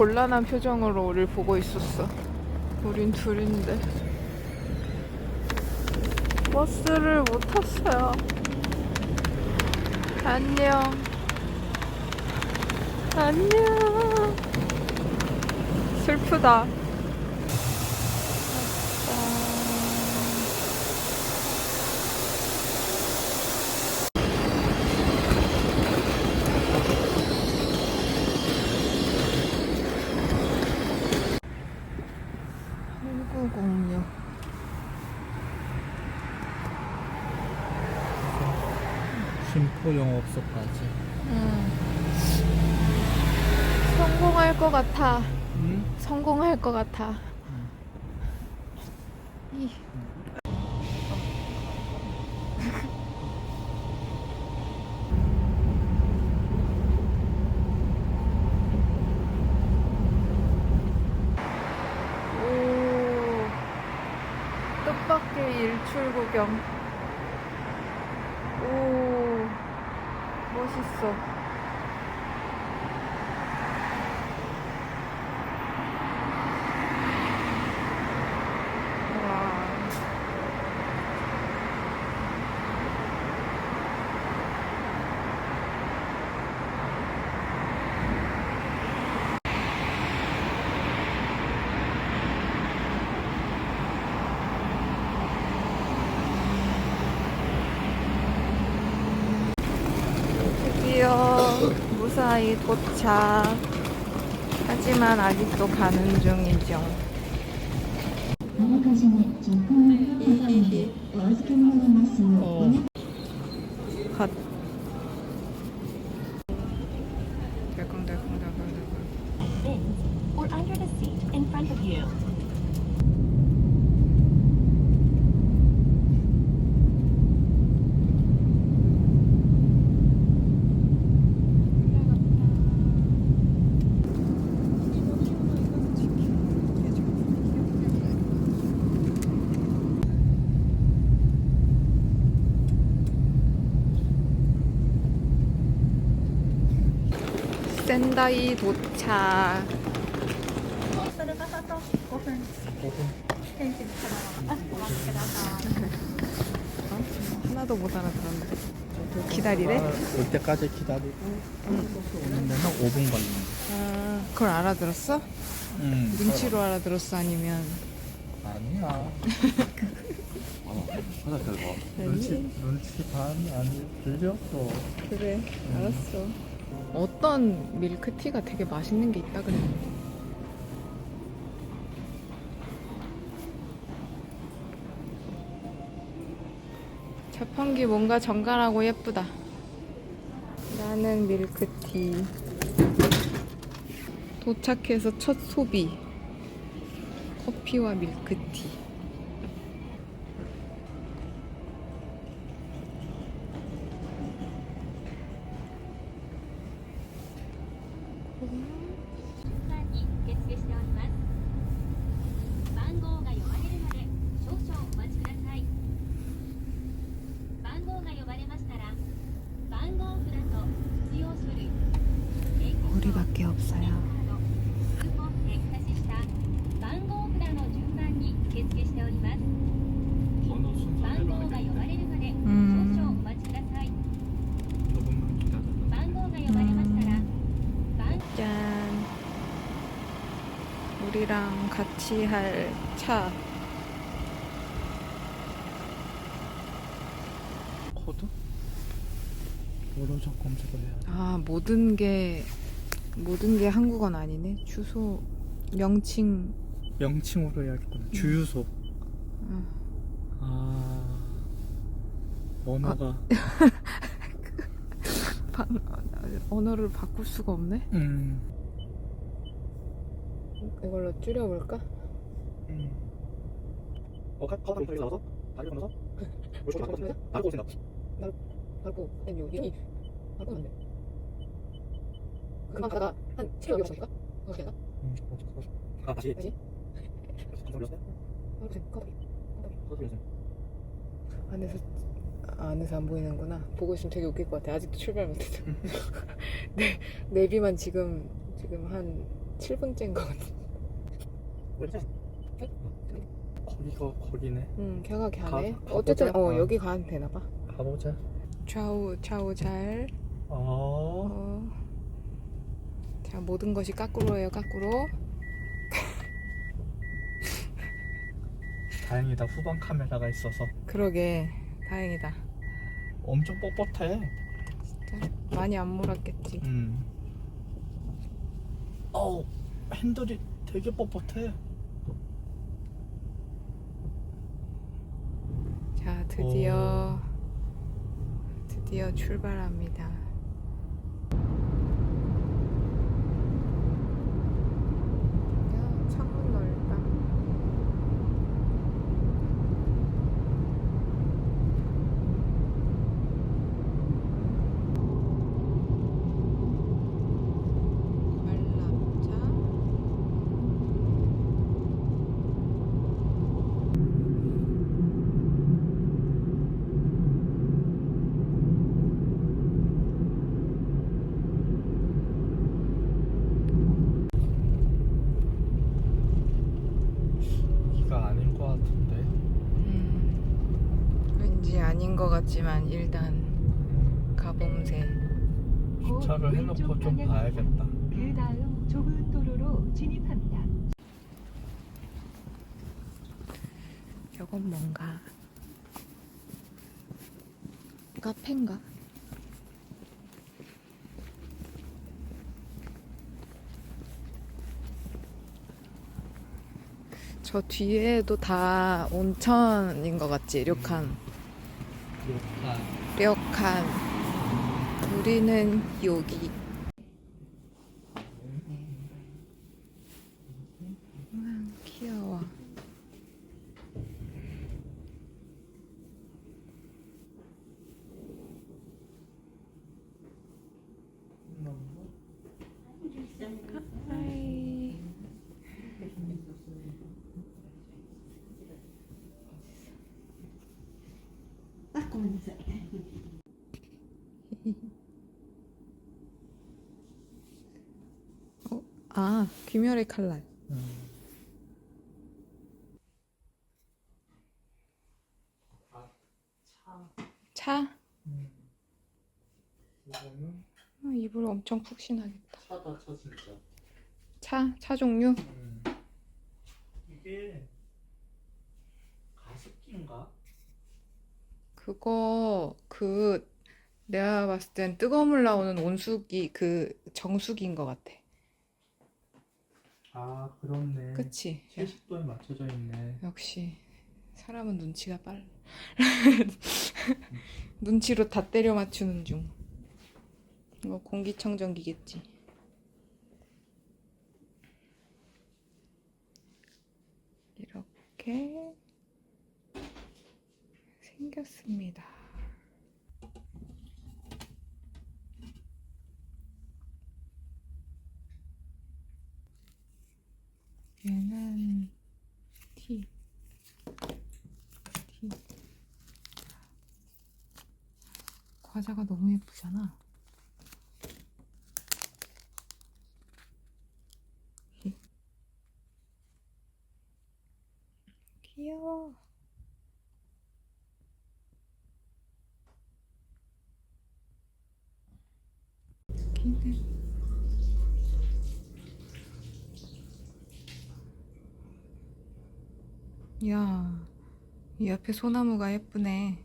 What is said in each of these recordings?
곤란한 표정으로 우리를 보고 있었어. 우린 둘인데. 버스를 못 탔어요. 안녕. 안녕. 슬프다. 한국공유. 김포 영업소까지. 음. 성공할 것 같아. 응? 성공할 것 같아. 이. 오, 뜻밖의 일출 구경. 做 무사히 도착. 하지만 아직도 가는 중이죠. 센다이 도착. 하나도 못 알아들었는데. 기다리래? 아, 올 때까지 기다리고 오는 데는 5분 걸리는데. 아, 그걸 알아들었어? 응. 눈치로 알아들었어 아니면 아니야. 어, 화장실 가. 눈치 눈치 반 아니 들렸어. 그래 알았어. 어떤 밀크티가 되게 맛있는 게 있다 그래. 자판기 뭔가 정갈하고 예쁘다. 나는 밀크티. 도착해서 첫 소비. 커피와 밀크티. 우리밖에 우리랑 같이 할 차. 코드? 좀 검색을 해야 돼? 아, 모든 게, 모든 게 한국어는 아니네. 주소, 명칭. 명칭으로 해야겠구나. 주유소. 응. 아 언어가 방, 언어를 바꿀 수가 없네. 음. 이걸로 줄여볼까? 음. 어, 카- 카운터 인터뷰 나와서 다리를 건너서 물 조금 한번 나를 올 생각. 바꾸, 아니, 이름이 바꾸면 안 돼. 그만 가다가 한 체력이 없으니까? 어떻게 하나? 음. 어. 아, 다시. 다시? 감성 올렸어요? 아. 안에서 안에서 안 보이는구나. 보고 있으면 되게 웃길 것 같아. 아직도 출발 못했어. 내 내비만 지금 지금 한 7분째인 것 같 아. 거기가 거기네. 응, 걔가 걔네. 가- 어쨌든 가보자. 어 어. 여기 가면 되나 봐. 가보자. 좌우 좌우 잘. 어. 어. 자 모든 것이 까꾸로예요 까꾸로. 다행이다 후방 카메라가 있어서 그러게 다행이다. 엄청 뻣뻣해. 진짜 많이 안 몰았겠지. 음. 어우 핸들이 되게 뻣뻣해. 자 드디어 드디어 출발합니다. 야 창문 넓다. 관람차. 이가 아닌 것 같은데. 음, 왠지 아닌 것 같지만 일단 가봄새. 주차를 해놓고 좀 봐야겠다. 그 다음 좁은 도로로 진입합니다. 저건 뭔가 카페인가? 저 뒤에도 다 온천인 것 같지 료칸 료칸 우리는 여기 음, 귀여워. 어? 아, 귀멸의 칼날. 음. 차? 이거는 아, 이불 엄청 푹신하겠다. 차다 차 진짜. 차? 차 종류? 음. 이게 가습기인가? 그거 그 내가 봤을 땐 뜨거운 물 나오는 온수기 그 정수기인 것 같아. 아 그렇네. 그치? 70도에 맞춰져 있네. 역시 사람은 눈치가 빨라. 눈치로 다 때려 맞추는 중. 이거 공기청정기겠지. 이렇게 생겼습니다. 얘는 티. 티. 과자가 너무 예쁘잖아. 귀여워. 여기 는 야, 이 옆에 소나무가 예쁘네.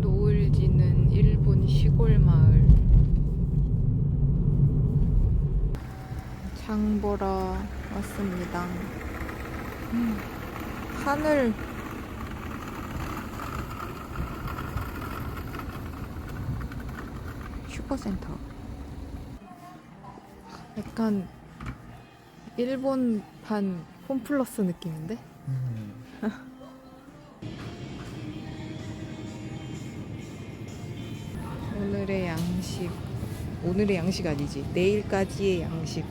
노을 지는 일본 시골 마을. 장 보러 왔습니다. 음, 하늘 슈퍼센터. 약간 일본판 홈플러스 느낌인데? 음. 오늘의 양식 오늘의 양식 아니지. 내일까지의 양식.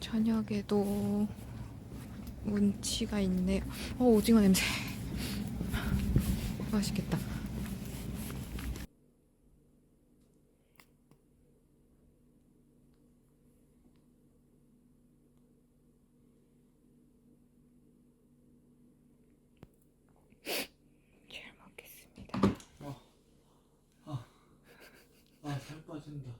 저녁에도 운치가 있네요. 어, 오징어 냄새. 맛있겠다. 잘 먹겠습니다. 아, 살 빠진다.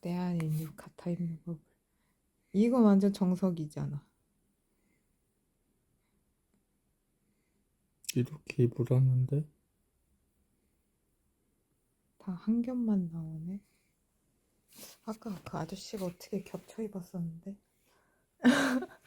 내 안에 있는 같아 있는 법을. 이거 완전 정석이잖아. 이렇게 입으라는데? 다 한 겹만 나오네. 아까 그 아저씨가 어떻게 겹쳐 입었었는데?